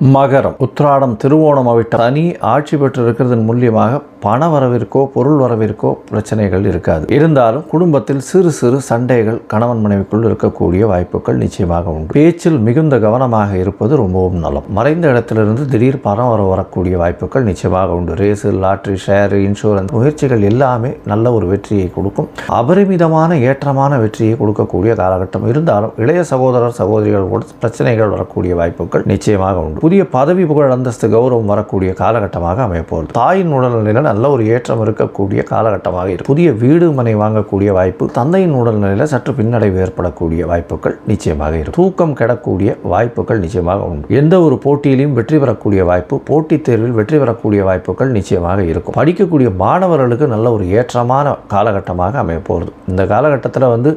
மகரம். உத்திராடம் திருவோணம் அவிட்ட தனி ஆட்சி பெற்று இருக்கிறதன் மூலியமாக பண வரவிற்கோ பொருள் வரவிற்கோ பிரச்சனைகள் இருக்காது. இருந்தாலும் குடும்பத்தில் சிறு சிறு சண்டைகள் கணவன் மனைவிக்குள் இருக்கக்கூடிய வாய்ப்புகள் நிச்சயமாக உண்டு. பேச்சில் மிகுந்த கவனமாக இருப்பது ரொம்பவும் நலம் மறைந்த இடத்திலிருந்து திடீர் பணம் வர வரக்கூடிய வாய்ப்புகள் நிச்சயமாக உண்டு. ரேஸு லாட்ரி ஷேர் இன்சூரன்ஸ் முயற்சிகள் எல்லாமே நல்ல ஒரு வெற்றியை கொடுக்கும். அபரிமிதமான ஏற்றமான வெற்றியை கொடுக்கக்கூடிய காலகட்டம். இருந்தாலும் இளைய சகோதரர் சகோதரிகள் கூட பிரச்சனைகள் வரக்கூடிய வாய்ப்புகள் நிச்சயமாக உண்டு. புதிய பதவி புகழ் அந்தஸ்து கௌரவம் வரக்கூடிய காலகட்டமாக அமையப்போகுது தாயின் உடல்நிலையில் நல்ல ஒரு ஏற்றம் இருக்கக்கூடிய காலகட்டமாக இருக்கும் புதிய வீடு மனை வாங்கக்கூடிய வாய்ப்பு தந்தையின் உடல்நிலையில் சற்று பின்னடைவு ஏற்படக்கூடிய வாய்ப்புகள் நிச்சயமாக இருக்கும் தூக்கம் கெடக்கூடிய வாய்ப்புகள் நிச்சயமாக உண்டு. எந்த ஒரு போட்டியிலையும் வெற்றி பெறக்கூடிய வாய்ப்பு போட்டித் தேர்வில் வெற்றி பெறக்கூடிய வாய்ப்புகள் நிச்சயமாக இருக்கும். படிக்கக்கூடிய மாணவர்களுக்கு நல்ல ஒரு ஏற்றமான காலகட்டமாக அமையப்போகிறது. இந்த காலகட்டத்தில் வந்து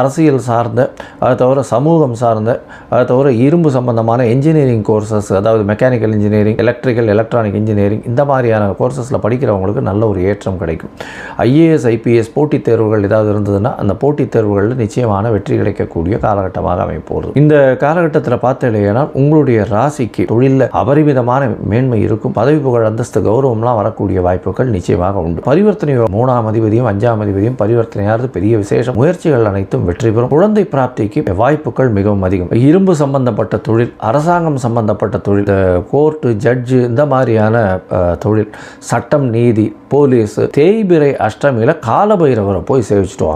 அரசியல் சார்ந்த அதை தவிர சமூகம் சார்ந்த அதை தவிர இரும்பு சம்பந்தமான இன்ஜினியரிங் கோர்சஸ் அதாவது mechanical engineering electrical electronic engineering இந்த மாதிரியான கோர்சஸில் படிக்கிறவங்களுக்கு நல்ல ஒரு ஏற்றம் கிடைக்கும். ஐஏஎஸ் ஐபிஎஸ் போட்டித் தேர்வுகள் ஏதாவது இருந்ததுன்னா அந்த போட்டித் தேர்வுகளில் நிச்சயமான வெற்றி கிடைக்கக்கூடிய காலகட்டமாக அமைப்போகுது இந்த காலகட்டத்தில் பார்த்தீங்கன்னா உங்களுடைய ராசிக்கு தொழிலில் அபரிமிதமான மேன்மை இருக்கும். பதவி புகழ் அந்தஸ்து கௌரவம்லாம் வரக்கூடிய வாய்ப்புகள் நிச்சயமாக உண்டு. பரிவர்த்தனை மூணாம் அதிபதியும் அஞ்சாம் அதிபதியும் பரிவர்த்தனையாவது பெரிய விசேஷம். முயற்சிகள் அனைத்தும் வெற்றி பெறும். குழந்தை பிராப்திக்கு வாய்ப்புகள் மிகவும் அதிகம். இரும்பு சம்பந்தப்பட்ட தொழில் அரசாங்கம் சம்பந்தப்பட்ட தொழில் கோர்ட்டு ஜட்ஜு இந்த மாதிரியான தொழில் சட்டம் நீதி போலீஸ் தேய்பிரை அஷ்டமியில் காலபைரவரை போய் சேவிச்சுட்டு